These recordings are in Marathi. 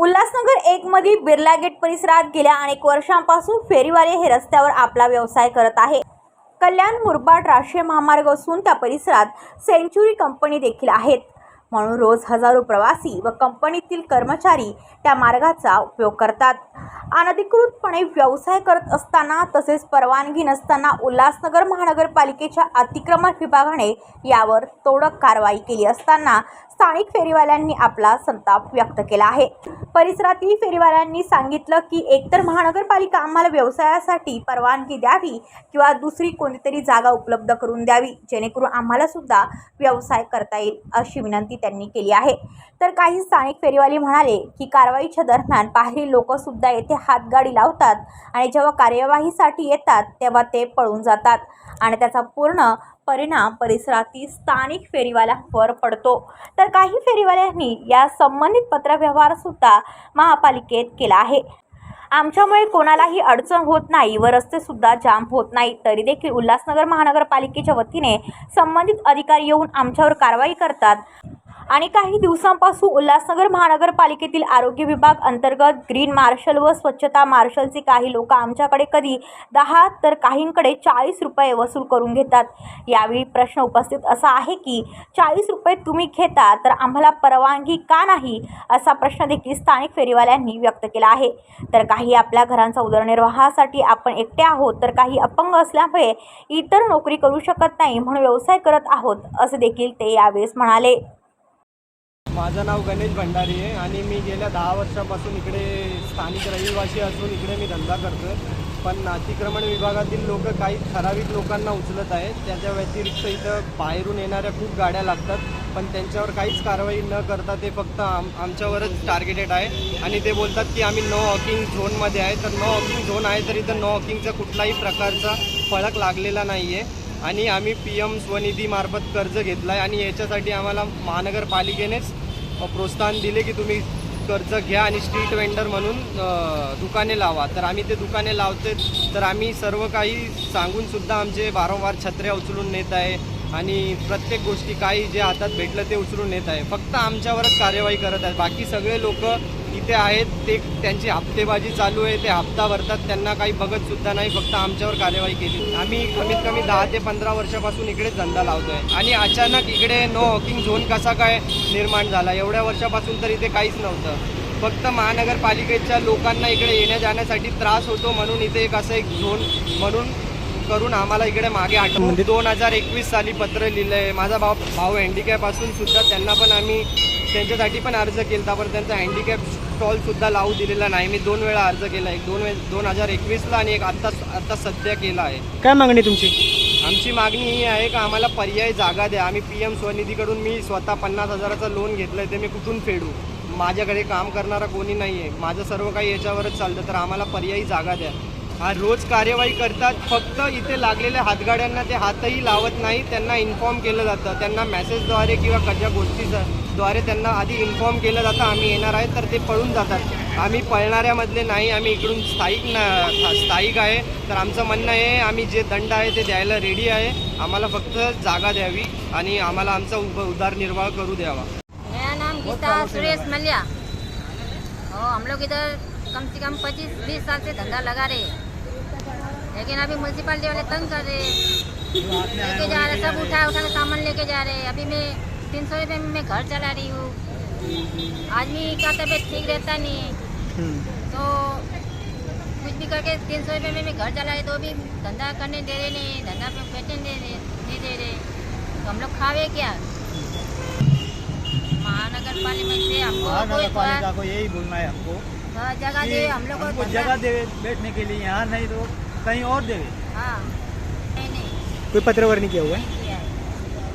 उल्हासनगर एक मधील बिर्ला गेट परिसरात गेल्या अनेक वर्षांपासून फेरीवाले हे रस्त्यावर आपला व्यवसाय करत आहे. कल्याण मुरबाड राष्ट्रीय महामार्ग असून त्या परिसरात सेंचुरी कंपनी देखील आहेत. म्हणून रोज हजारो प्रवासी व कंपनीतील कर्मचारी त्या मार्गाचा उपयोग करतात. अनधिकृतपणे व्यवसाय करत असताना तसेच परवानगी नसताना उल्हासनगर महानगरपालिकेच्या अतिक्रमण विभागाने यावर तोडक कारवाई केली असताना स्थानिक फेरीवाल्यांनी आपला संताप व्यक्त केला आहे. परिसरातील फेरीवाल्यांनी सांगितलं की एकतर महानगरपालिका आम्हाला व्यवसायासाठी परवानगी द्यावी किंवा दुसरी कोणतीतरी जागा उपलब्ध करून द्यावी जेणेकरून आम्हाला सुद्धा व्यवसाय करता येईल अशी विनंती त्यांनी केली आहे. तर काही स्थानिक फेरीवाले म्हणाले की कारवाईच्या दरम्यान बाहेरील लोकसुद्धा येथे हातगाडी लावतात आणि जेव्हा कार्यवाहीसाठी येतात तेव्हा ते पळून जातात आणि त्याचा पूर्ण परिणाम परिसरातील स्थानिक फेरीवाल्यांवर पडतो. तर काही फेरीवाल्यांनी या संबंधित पत्रव्यवहारसुद्धा महापालिकेत केला आहे. आमच्यामुळे कोणालाही अडचण होत नाही व रस्तेसुद्धा जाम होत नाही. तरी देखील उल्हासनगर महानगरपालिकेच्या वतीने संबंधित अधिकारी येऊन आमच्यावर कारवाई करतात. आणि काही दिवसांपासून उल्हासनगर महानगरपालिकेतील आरोग्य विभाग अंतर्गत ग्रीन मार्शल व स्वच्छता मार्शलचे काही लोक आमच्याकडे कधी दहा तर काहींकडे चाळीस रुपये वसूल करून घेतात. यावेळी प्रश्न उपस्थित असा आहे की चाळीस रुपये तुम्ही घेता तर आम्हाला परवानगी का नाही? असा प्रश्न देखील स्थानिक फेरीवाल्यांनी व्यक्त केला आहे. तर काही आपल्या घरांचा उदरनिर्वाहासाठी आपण एकटे आहोत तर काही अपंग असल्यामुळे इतर नोकरी करू शकत नाही म्हणून व्यवसाय करत आहोत असे देखील ते यावेळेस म्हणाले. माझं नाव गणेश भंडारी आहे आणि मी गेल्या दहा वर्षापासून इकडे स्थानिक रहिवासी असून इकडे मी धंदा करतो पण अतिक्रमण विभागातील लोक काही ठराविक लोकांना उचलत आहेत. त्याच्या व्यतिरिक्त इथं बाहेरून येणाऱ्या खूप गाड्या लागतात. पण त्यांच्यावर काहीच कारवाई न करता ते फक्त आम आमच्यावरच टार्गेटेड आहे. आणि ते बोलतात की आम्ही नो हॉकिंग झोनमध्ये आहे. तर नो हॉकिंग झोन आहे तर इथं नो हॉकिंगचा कुठलाही प्रकारचा फळक लागलेला नाही आहे आणि आम्ही पी एम स्वनिधीमार्फत कर्ज घेतलं आहे आणि याच्यासाठी आम्हाला महानगरपालिकेनेच प्रोत्साहन दिले की तुम्ही कर्ज घ्या आणि स्ट्रीट वेंडर म्हणून दुकाने लावा. तर आम्ही ते दुकाने लावते तर आम्ही सर्व काही सांगूनसुद्धा आमचे वारंवार छत्र्या उचलून नेत आहे आणि प्रत्येक गोष्टी काही जे हातात भेटलं ते उचलून नेत आहे. फक्त आमच्यावरच कार्यवाही करत आहेत. बाकी सगळे लोक इथे आहेत ते त्यांची हप्तेबाजी चालू आहे ते हप्ता भरतात त्यांना काही बघत सुद्धा नाही फक्त आमच्यावर कार्यवाही केली. आम्ही कमीत कमी दहा ते पंधरा वर्षापासून इकडेच धंदा लावतोय. आणि अचानक इकडे नो वॉकिंग झोन कसा काय निर्माण झाला एवढ्या वर्षापासून तर इथे काहीच नव्हतं. फक्त महानगरपालिकेच्या लोकांना इकडे येण्या जाण्यासाठी त्रास होतो म्हणून इथे एक असं एक झोन म्हणून करून आम्हाला इकडे मागे आठवून दोन हजार एकवीस साली पत्र लिहिलं आहे माझा भाऊ भाऊ हँडिकॅप असून सुद्धा त्यांना पण आम्ही त्यांच्यासाठी पण अर्ज केला पण त्यांचा हँडिकॅप स्टॉलसुद्धा लावू दिलेला नाही. मी दोन वेळा अर्ज केला. एक दोन वे दोन हजार एकवीसला आणि एक आत्ता आत्ता सध्या केला आहे. काय मागणी तुमची? आमची मागणी ही आहे का आम्हाला पर्यायी जागा द्या. आम्ही पी एम स्वनिधीकडून मी स्वतः पन्नास हजाराचं लोन घेतलं आहे ते मी कुठून फेडू? माझ्याकडे काम करणारा कोणी नाही आहे माझं सर्व काही याच्यावरच चालतं तर आम्हाला पर्यायी जागा द्या. हा रोज कार्यवाही करतात. फक्त इथे लागलेल्या हातगाड्यांना ते हातही लावत नाही त्यांना इन्फॉर्म केलं जातं. त्यांना मेसेजद्वारे किंवा कशा द्वारे त्यांना आधी इन्फॉर्म केलं जातं आम्ही येणार आहे तर ते पळून जातात. आम्ही पळणाऱ्यामधले नाही आम्ही इकडून स्थायिक ना स्थायिक आहे. तर आमचं म्हणणं आहे आम्ही जे दंड आहे ते द्यायला रेडी आहे. आम्हाला फक्त जागा द्यावी आणि आम्हाला आमचा उभ उदारनिर्वाह करू द्यावा. मेरा नाम गीता सुरेश मल्या। हो हम लोग इधर कम से कम पच्चीस बीस साल से धंधा लगा रहे हैं। लेकिन अभी म्यूनसिपालिटी वाले तंग कर रहे हैं। लेके जा रहे सब उठा उठा के सामान लेके जा रहे हैं। अभी मैं तीन सौ रुपये में मैं घर चला रही हूँ। आदमी का तबीयत ठीक रहता नहीं। तो कुछ भी करके तीन सौ रुपये में मैं घर चला रही तो भी धंधा करने दे रहे नहीं धंधा पे बैठने दे रहे नहीं दे रहे। तो हम लोग खावे क्या? महानगर पालिका से हमको कोई महानगरपालिका को यही बोलना है हमको जगह दे हम लोग को जगह दे बैठने के लिए यहाँ नहीं तो कहीं और दे। हाँ। नहीं नहीं। कोई पत्रवर नहीं किया हुआ है।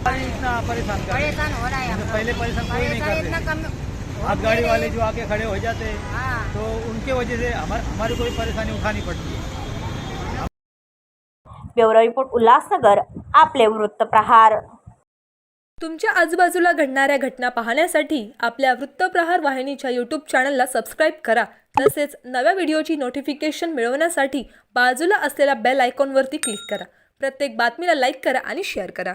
इतना परेशान कर रहे हैं। परेशान हो रहा है। पहले परेशान कोई नहीं करते हाथ गाड़ी वाले जो आके खड़े हो जाते हैं। हाँ तो उनके वजह से हमार, हमारी कोई परेशानी उठानी पड़ती है। ब्युरो रिपोर्ट उल्हासनगर आपले वृत्तप्रहार तुमच्या आजूबाजूला घडणाऱ्या घटना पाहण्यासाठी आपल्या वृत्तप्रहार वाहिनीच्या यूट्यूब चॅनलला सबस्क्राईब करा. तसेच नव्या व्हिडिओची नोटिफिकेशन मिळवण्यासाठी बाजूला असलेल्या बेल आयकॉनवरती क्लिक करा. प्रत्येक बातमीला लाईक करा आणि शेअर करा.